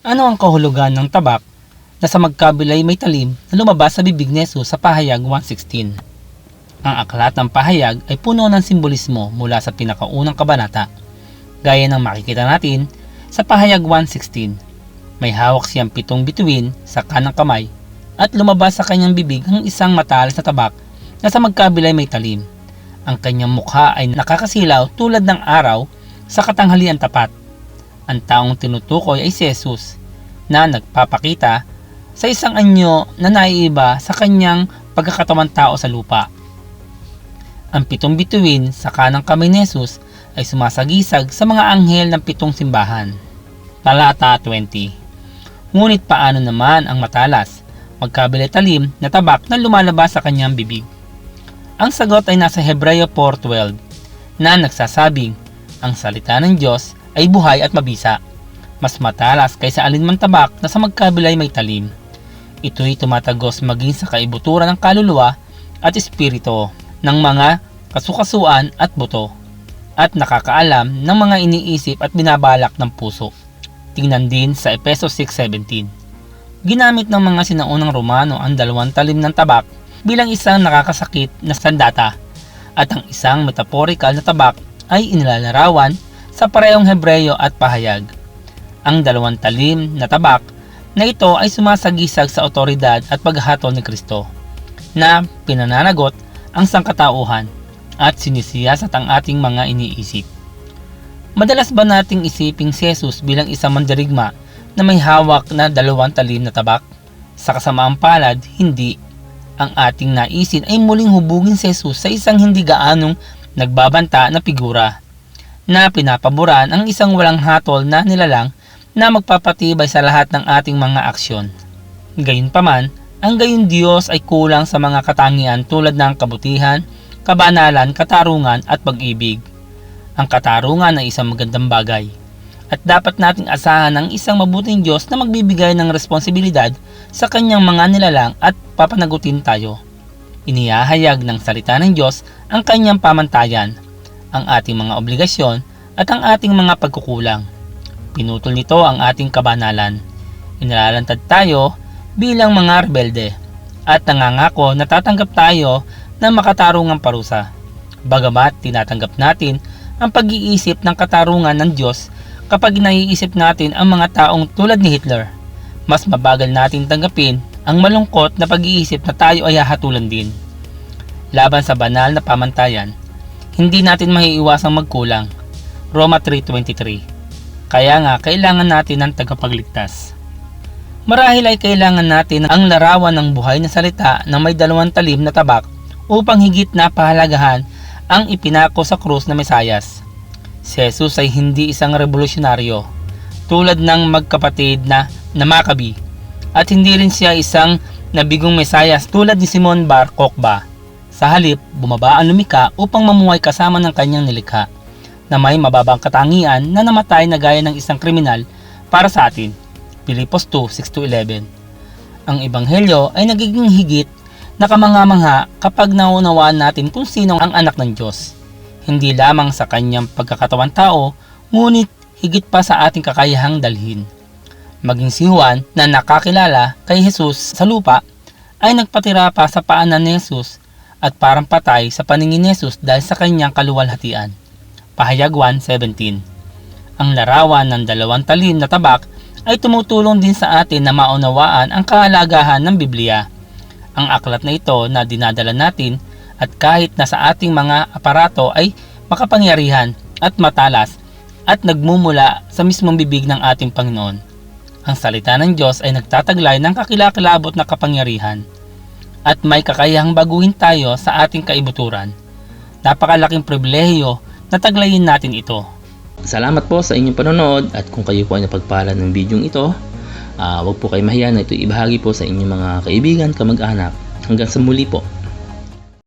Ano ang kahulugan ng tabak na sa magkabilay may talim na lumabas sa bibig ni Jesus sa pahayag 116? Ang aklat ng pahayag ay puno ng simbolismo mula sa pinakaunang kabanata. Gaya ng makikita natin sa pahayag 116. May hawak siyang pitong bituin sa kanang kamay at lumabas sa kanyang bibig ang isang matalas na tabak na sa magkabilay may talim. Ang kanyang mukha ay nakakasilaw tulad ng araw sa katanghalian tapat. Ang taong tinutukoy ay si Jesus na nagpapakita sa isang anyo na naiiba sa kanyang pagkakatawan tao sa lupa. Ang pitong bituin sa kanang kamay ni Jesus ay sumasagisag sa mga anghel ng pitong simbahan. Talata 20 Ngunit paano naman ang matalas, magkabili talim na tabak na lumalabas sa kanyang bibig? Ang sagot ay nasa Hebreo 4.12 na nagsasabing, ang salita ng Diyos ay buhay at mabisa, mas matalas kaysa alinman tabak na sa magkabilay may talim. Ito'y tumatagos maging sa kaibuturan ng kaluluwa at espiritu ng mga kasukasuan at buto at nakakaalam ng mga iniisip at binabalak ng puso. Tingnan din sa Epeso 6.17. Ginamit ng mga sinaunang Romano ang dalawang talim ng tabak bilang isang nakakasakit na sandata at ang isang metaphorical na tabak ay inilalarawan sa parehong Hebreyo at pahayag. Ang dalawang talim na tabak na ito ay sumasagisag sa otoridad at paghahatol ni Kristo na pinananagot ang sangkatauhan at sinisiyasat ang ating mga iniisip. Madalas ba nating isiping si Jesus bilang isang mandirigma na may hawak na dalawang talim na tabak? Sa kasamaang palad, hindi. Ang ating naisin ay muling hubugin si Jesus sa isang hindi gaanong nagbabanta na figura na pinapaboran ang isang walang hatol na nilalang na magpapatibay sa lahat ng ating mga aksyon. Gayunpaman, ang gayon Diyos ay kulang sa mga katangian tulad ng kabutihan, kabanalan, katarungan at pag-ibig. Ang katarungan ay isang magandang bagay. At dapat nating asahan ang isang mabuting Diyos na magbibigay ng responsibilidad sa kanyang mga nilalang at papanagutin tayo. Inihahayag ng salita ng Diyos ang kanyang pamantayan, ang ating mga obligasyon at ang ating mga pagkukulang. Pinutol nito ang ating kabanalan. Inalalantad tayo bilang mga rebelde at nangangako na tatanggap tayo ng makatarungang parusa. Bagamat tinatanggap natin ang pag-iisip ng katarungan ng Diyos kapag naiisip natin ang mga taong tulad ni Hitler. Mas mabagal natin tanggapin ang malungkot na pag-iisip na tayo ay hahatulan din. Laban sa banal na pamantayan, hindi natin maiiwasang magkulang. Roma 3.23 Kaya nga, kailangan natin ng tagapagligtas. Marahil ay kailangan natin ang larawan ng buhay na salita na may dalawang talim na tabak upang higit na pahalagahan ang ipinako sa krus na Mesayas. Si Jesus ay hindi isang revolusyonaryo tulad ng magkapatid na namakabi at hindi rin siya isang nabigong Mesayas tulad ni Simon Bar Kokhba. Sa halip, bumaba ang lumika upang mamuhay kasama ng kanyang nilikha na may mababang katangian na namatay na gaya ng isang kriminal para sa atin. Pilipos 2:6-11. Ang ebanghelyo ay nagiging higit na kamangha-mangha kapag naunawaan natin kung sino ang anak ng Diyos. Hindi lamang sa kanyang pagkakatawan tao, ngunit higit pa sa ating kakayahang dalhin. Maging si Juan na nakakilala kay Jesus sa lupa ay nagpatira pa sa paanan ni Jesus at parang patay sa paningin ni Jesus dahil sa kanyang kaluwalhatian. Pahayag 1.17 Ang larawan ng dalawang talim na tabak ay tumutulong din sa atin na maunawaan ang kahalagahan ng Biblia. Ang aklat na ito na dinadala natin at kahit na sa ating mga aparato ay makapangyarihan at matalas at nagmumula sa mismong bibig ng ating Panginoon. Ang salita ng Diyos ay nagtataglay ng kakilakilabot na kapangyarihan at may kakayahang baguhin tayo sa ating kaibuturan. Napakalaking pribilehiyo na taglayin natin ito. Salamat po sa inyong panonood at kung kayo po ay napagpala ng bidyong ito, ah, huwag po kayo mahiya na ito ibahagi po sa inyong mga kaibigan, kamag-anak. Hanggang sa muli po.